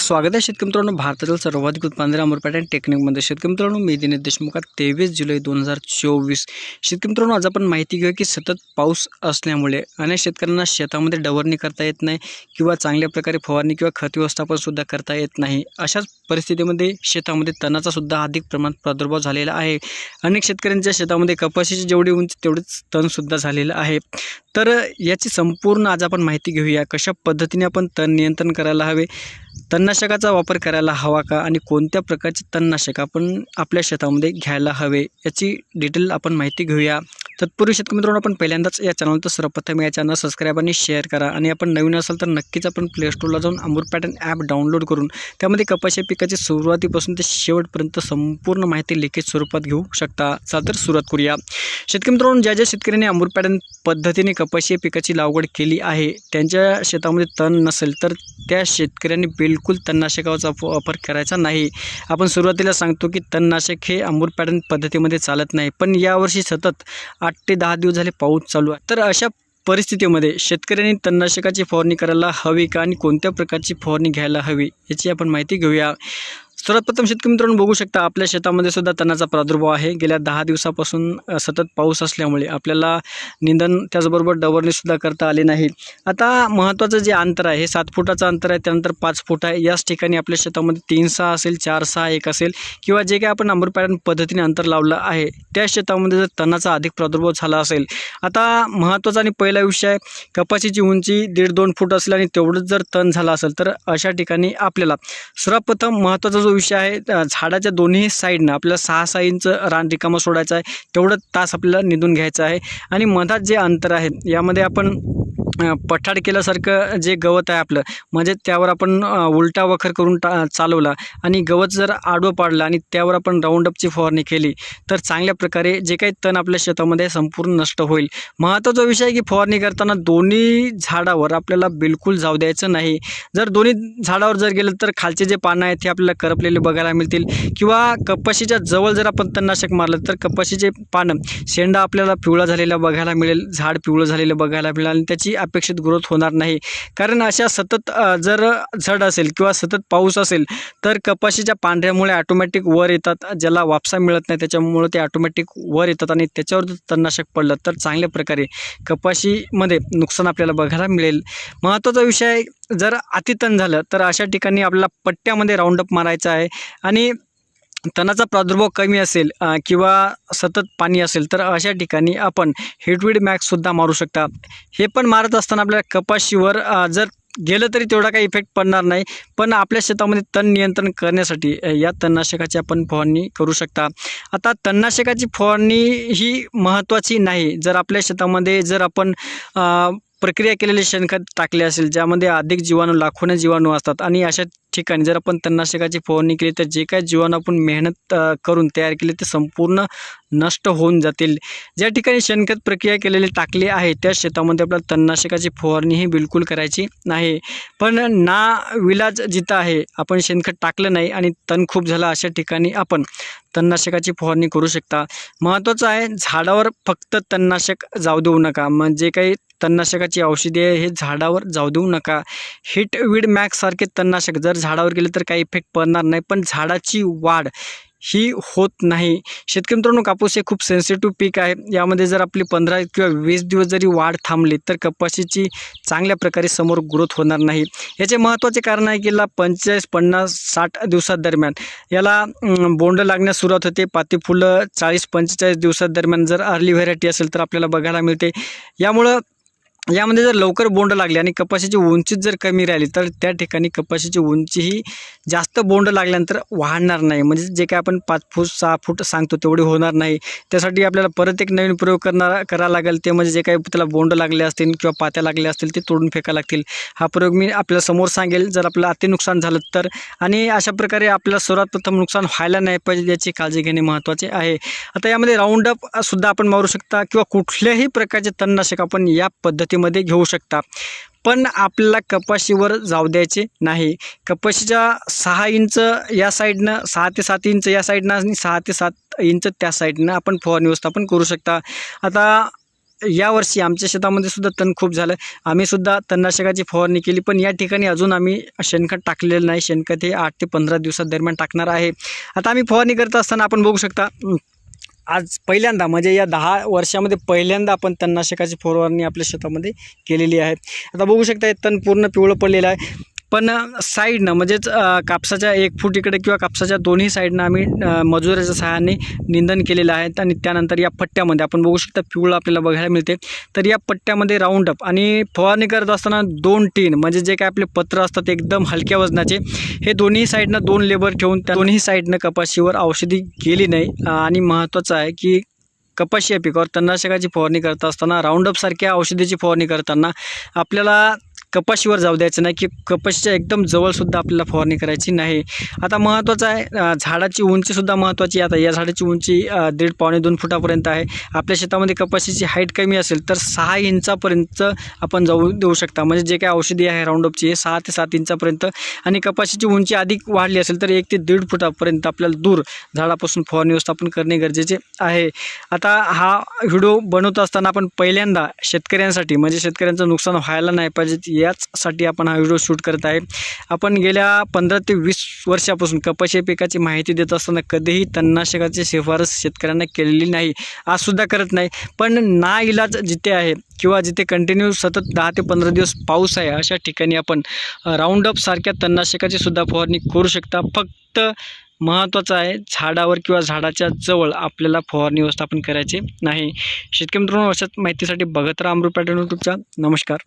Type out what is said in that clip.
स्वागत आहे शेतकरी मित्रांनो. भारतातील सर्वाधिक उत्पादन अमरपेट आणि टेक्निकमध्ये शेतकरी मित्रांनो मी दिनेश देशमुख. तेवीस जुलै दोन हजार चोवीस. शेतकरी मित्रांनो आज आपण माहिती घेऊया की सतत पाऊस असल्यामुळे अनेक शेतकऱ्यांना शेतामध्ये डवरणी करता येत नाही किंवा चांगल्या प्रकारे फवारणी किंवा खत व्यवस्थापनसुद्धा करता येत नाही. अशाच परिस्थितीमध्ये शेतामध्ये तणाचासुद्धा अधिक प्रमाणात प्रादुर्भाव झालेला आहे. अनेक शेतकऱ्यांच्या शेतामध्ये कपाशीची जेवढी उंची तेवढीच तणसुद्धा झालेलं आहे. तर याची संपूर्ण आज आपण माहिती घेऊया. कशा पद्धतीने आपण तण नियंत्रण करायला हवे? तणनाशकाचा वापर करायला हवा का आणि कोणत्या प्रकारचे तणनाशक आपण आपल्या शेतामध्ये घ्यायला हवे याची डिटेल आपण माहिती घेऊया. तत्पूर्वी शेतकरी मित्रांनो आपण पहिल्यांदाच या चॅनल तर सर्वप्रथम या चॅनल सबस्क्राईब आणि शेअर करा. आणि आपण नवीन असाल तर नक्कीच आपण प्ले स्टोरला जाऊन अमूर पॅटर्न ॲप डाउनलोड करून त्यामध्ये कपाशी पिकाची सुरुवातीपासून ते शेवटपर्यंत संपूर्ण माहिती लिखित स्वरूपात घेऊ शकता. चला तर सुरुवात करूया. शेतकरी मित्रांनो ज्या ज्या शेतकऱ्यांनी अमूर पॅटर्न पद्धतीने कपाशी पिकाची लागवड केली आहे त्यांच्या शेतामध्ये तण नसेल तर त्या शेतकऱ्यांनी बिलकुल तणनाशकाचा वापर करायचा नाही. आपण सुरुवातीला सांगतो की तणनाशक हे अमूर पॅटर्न पद्धतीमध्ये चालत नाही. पण यावर्षी सतत आठ ते दहा दिवस झाले पाऊस चालू आहे. तर अशा परिस्थितीमध्ये शेतकऱ्यांनी तणनाशकाची फवारणी करायला हवी का? आणि कोणत्या प्रकारची फवारणी घ्यायला हवी? याची आपण माहिती घेऊया. सर्वात प्रथम शेतकरी मित्रांनो बघू शकता आपल्या शेतामध्ये सुद्धा तणाचा प्रादुर्भाव आहे. गेल्या दहा दिवसापासून सतत पाऊस असल्यामुळे आपल्याला निंदन त्याचबरोबर डवरणीसुद्धा करता आले नाही. आता महत्त्वाचं जे अंतर आहे हे सात फुटाचं अंतर आहे त्यानंतर पाच फूट आहे. याच ठिकाणी आपल्या शेतामध्ये तीन सहा असेल चार सहा एक असेल किंवा जे काही आपण नंबर पॅटर्न पद्धतीने अंतर लावलं आहे त्या शेतामध्ये जर तणाचा अधिक प्रादुर्भाव झाला असेल आता महत्त्वाचा आणि पहिला विषय आहे कपाशीची उंची दीड दोन फूट असेल आणि तेवढंच जर तण झाला असेल तर अशा ठिकाणी आपल्याला सर्वप्रथम महत्त्वाचा जो विषय आहे झाडाच्या दोन्ही साईडनं आपल्याला सहा सहा इंच रान रिकामं सोडायचं आहे तेवढं तास आपल्याला निधून घ्यायचं आहे. आणि मधात जे अंतर आहे यामध्ये आपण पठाड केल्यासारखं जे गवत आहे आपलं म्हणजे त्यावर आपण उलटा वखर करून टा चालवला आणि गवत जर आडवं पाडलं आणि त्यावर आपण राऊंडअपची फवारणी केली तर चांगल्या प्रकारे जे काही तण आपल्या शेतामध्ये संपूर्ण नष्ट होईल. महत्त्वाचा विषय आहे की फवारणी करताना दोन्ही झाडावर आपल्याला बिलकुल जाऊ द्यायचं नाही. जर दोन्ही झाडावर जर गेलं तर खालचे जे पानं आहेत ते आपल्याला करपलेले बघायला मिळतील. किंवा कपाशीच्या जवळ जर आपण तणनाशक मारलं तर कपाशीचे पानं शेंडा आपल्याला पिवळा झालेला बघायला मिळेल झाड पिवळं झालेलं बघायला मिळेल आणि त्याची अपेक्षित ग्रोथ होणार नाही. कारण अशा सतत जर झड असेल किंवा सतत पाऊस असेल तर कपाशीच्या पांढऱ्यामुळे ऑटोमॅटिक वर येतात ज्याला वापसा मिळत नाही त्याच्यामुळे ते ऑटोमॅटिक वर येतात आणि त्याच्यावर जर तणनाशक पडलं तर चांगल्या प्रकारे कपाशीमध्ये नुकसान आपल्याला बघायला मिळेल. महत्त्वाचा विषय जर अतितण झालं तर अशा ठिकाणी आपल्याला पट्ट्यामध्ये राऊंडअप मारायचा आहे आणि तणाचा प्रादुर्भाव कमी असेल किंवा सतत पाणी असेल तर अशा ठिकाणी आपण हिटवीड मॅक्ससुद्धा मारू शकता. हे पण मारत असताना आपल्याला कपाशीवर जर गेलं तरी तेवढा काही इफेक्ट पडणार नाही. पण आपल्या शेतामध्ये तण नियंत्रण करण्यासाठी या तणनाशकाची आपण फवारणी करू शकता. आता तणनाशकाची फवारणी ही महत्त्वाची नाही. जर आपल्या शेतामध्ये जर आपण प्रक्रिया केलेले शेणखत टाकले असेल ज्यामध्ये अधिक जीवाणू लाखोने जीवाणू असतात. आणि अशा ठिकाणी जर आपण तणनाशकाची फवारणी केली तर जे काही जीवाणू आपण मेहनत करून तयार केले ते संपूर्ण नष्ट होऊन जातील. ज्या ठिकाणी शेणखत प्रक्रिया केलेली टाकली आहे त्या शेतामध्ये आपल्याला तणनाशकाची फवारणी ही बिलकुल करायची नाही. पण ना विलाज जिथं आहे आपण शेणखत टाकलं नाही आणि तण खूप झालं अशा ठिकाणी आपण तणनाशकाची फवारणी करू शकता. महत्त्वाचं आहे झाडावर फक्त तणनाशक जाऊ देऊ नका. म्हणजे काही तणनाशकाची औषधी आहे हे झाडावर जाऊ देऊ नका. हिट विड मॅक्ससारखे तणनाशक जर झाडावर गेले तर काही इफेक्ट पडणार नाही पण झाडाची वाढ ही होत नाही. शेतकरी मित्रांनो कापूस हे खूप सेन्सिटिव्ह पीक आहे. यामध्ये जर आपली पंधरा किंवा वीस दिवस जरी वाढ थांबली तर कपाशीची चांगल्या प्रकारे समोर ग्रोथ होणार नाही. याचे महत्त्वाचे कारण आहे की पंचेचाळीस पन्नास साठ दिवसादरम्यान याला बोंड लागण्यास सुरुवात होते. पाती फुलं चाळीस पंचेचाळीस दिवसादरम्यान जर अर्ली व्हेरायटी असेल तर आपल्याला बघायला मिळते. यामुळं यामध्ये जर लवकर बोंड लागले आणि कपाशीची उंचीच जर कमी राहिली तर त्या ठिकाणी कपाशीची उंची ही जास्त बोंड लागल्यानंतर वाढणार नाही. म्हणजे जे काय आपण पाच फूट सहा फूट सांगतो तेवढी होणार नाही. त्यासाठी आपल्याला परत एक नवीन प्रयोग करणार करावा लागेल. ते म्हणजे जे काही त्याला बोंड लागले असतील किंवा पात्या लागल्या असतील ते तोडून फेकायला लागतील. हा प्रयोग मी आपल्यासमोर सांगेल. जर आपलं अति नुकसान झालं तर. आणि अशा प्रकारे आपल्याला सर्वात प्रथम नुकसान व्हायला नाही पाहिजे याची काळजी घेणे महत्त्वाचे आहे. आता यामध्ये राऊंडअप सुद्धा आपण मारू शकता किंवा कुठल्याही प्रकारचे तणनाशक आपण या शेतीमध्ये घेऊ शकता. पण आपल्याला कपाशीवर जाऊ द्यायचे नाही. कपाशीच्या सहा इंच या साईडनं सहा ते सात इंच या साईडनं आणि सहा ते सात इंच त्या साईडनं आपण फवारणी व्यवस्थापन करू शकता. आता यावर्षी आमच्या शेतामध्ये सुद्धा तण खूप झालं. आम्ही सुद्धा तणनाशकाची फवारणी केली पण या ठिकाणी अजून आम्ही शेणखत टाकलेलं नाही. शेणखत हे आठ ते पंधरा दिवसात दरम्यान टाकणार आहे. आता आम्ही फवारणी करत असताना आपण बघू शकता आज पहिल्यांदा म्हणजे या दहा वर्षामध्ये पहिल्यांदा आपण तणनाशकाची फवारणी आपल्या शेतामध्ये केलेली आहे. आता बघू शकता हे तण पूर्ण पिवळं पडलेलं आहे. पण साईडनं म्हणजेच कापसाच्या एक फूट इकडे किंवा कापसाच्या दोन्ही साईडनं आम्ही मजुराच्या सहाय्याने निंदन केलेलं आहे. आणि त्यानंतर या पट्ट्यामध्ये आपण बघू शकता पिवळं आपल्याला बघायला मिळते. तर या पट्ट्यामध्ये राऊंड अप आणि फवारणी करत असताना दोन टीन म्हणजे जे काय आपले पत्र असतात एकदम हलक्या वजनाचे हे दोन्ही साईडनं दोन लेबर ठेवून त्या दोन्ही साईडनं कपाशीवर औषधी गेली नाही. आणि महत्त्वाचं आहे की कपाशी या पिकावर तणनाशकाची फवारणी करत असताना राऊंडअपसारख्या औषधीची फवारणी करताना आपल्याला कपाशीवर जाऊ द्यायचं नाही की कपाशीच्या एकदम जवळसुद्धा आपल्याला फवारणी करायची नाही. आता महत्त्वाचं आहे झाडाची उंचीसुद्धा महत्त्वाची आहे. आता या झाडाची उंची दीड पावणे दोन फुटापर्यंत आहे. आपल्या शेतामध्ये कपाशीची हाईट कमी असेल तर सहा इंचापर्यंत आपण जाऊ देऊ शकता. म्हणजे जे काय औषधी आहे राऊंडअपची हे सहा ते सात इंचापर्यंत. आणि कपाशीची उंची अधिक वाढली असेल तर एक ते दीड फुटापर्यंत आपल्याला दूर झाडापासून फवारणी व्यवस्थापन करणे गरजेचे आहे. आता हा व्हिडिओ बनवत असताना आपण पहिल्यांदा शेतकऱ्यांसाठी म्हणजे शेतकऱ्यांचं नुकसान व्हायला नाही पाहिजे याचसाठी आपण हा व्हिडिओ शूट करत आहे. आपण गेल्या पंधरा ते वीस वर्षापासून कपाशी पिकाची माहिती देत असताना कधीही तणनाशकाची शिफारस शेतकऱ्यांना केलेली नाही. आजसुद्धा करत नाही. पण ना इलाज जिथे आहे किंवा जिथे कंटिन्यू सतत दहा ते पंधरा दिवस पाऊस आहे अशा ठिकाणी आपण राऊंडअप सारख्या तणनाशकाची सुद्धा फवारणी करू शकता. फक्त महत्त्वाचं आहे झाडावर किंवा झाडाच्या जवळ आपल्याला फवारणी व्यवस्थापन करायचे नाही. शेतकरी मित्रांनो अशाच माहितीसाठी बघत राहा अमृत पॅटर्न यूट्यूबचा नमस्कार.